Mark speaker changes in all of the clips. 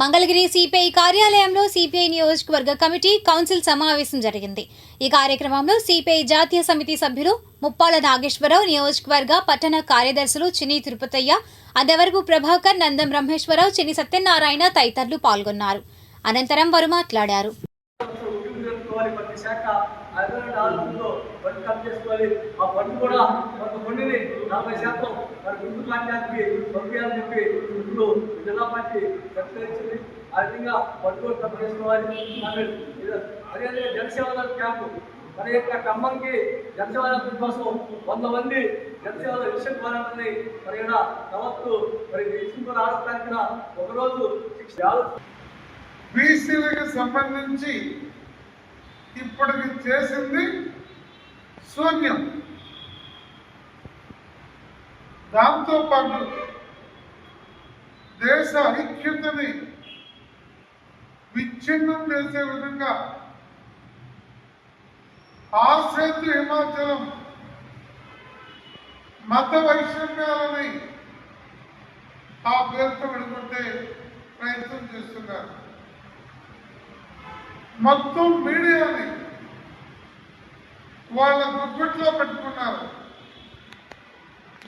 Speaker 1: Mangalagiri CPI కార్యాలయంలో CPI నియోజకవర్గ committee council సమావేశం జరిగింది. ఈ కార్యక్రమంలో సిపిఐ జాతీయ సమితి సభ్యులు ముప్పాల నాగేశ్వరరావు నియోజకవర్గ పట్టణ కార్యదర్శులు చిన్ని తిరుపతయ్య అదవరపు ప్రభాకర్ నందం బ్రహ్మేశ్వరరావు చిన్ని సత్యనారాయణ తదితరులు పాల్గొన్నారు. అనంతరం వారు మాట్లాడారు.
Speaker 2: చేసుకోవాలి ప్రతి శాఖ. అదనంగా ఆలోచనలో బండి కట్ చేసుకోవాలి. ఆ బండి కూడా ఒక బండిని నలభై శాతం మరి ముందు పార్టీకి పంపించాలని చెప్పి ఇప్పుడు జిల్లా పార్టీ ప్రకటించింది. ఆ విధంగా బండి కూడా తప్పు చేసుకోవాలి. అదేవిధంగా జనసేవల క్యాంపు. మన యొక్క ఖమ్మంకి జనసేవ కోసం వంద మంది జనసేవల విషయం వారందరినీ మరి ఇక్కడ నవత్తు మరి రిజిస్టర్ ఆడటానికి ఒకరోజు శిక్ష
Speaker 3: బీసీలకు సంబంధించి ఇప్పటికి చేసింది శూన్యం. దాంతో పాటు దేశ ఐక్యతని విచ్ఛిన్నం చేసే విధంగా ఆసేతు హిమాచలం మత వైషమ్యాలని ఆ పేరుతో విడుకుంటే ప్రయత్నం చేస్తున్నారు. మొత్తం మీడియాని వాళ్ళ గుప్పిట్లో పెట్టుకున్నారు.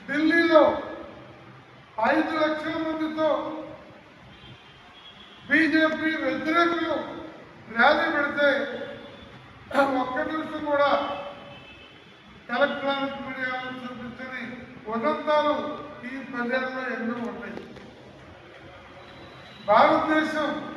Speaker 3: ఢిల్లీలో ఐదు లక్షల మందితో బీజేపీ వ్యతిరేకులు ర్యాలీ పెడితే ఒక్క నిమిషం కూడా ఎలక్ట్రానిక్ మీడియాలో చూపించని ఉదంతాలు ఈ ప్రజల్లో ఎన్నో ఉన్నాయి భారతదేశం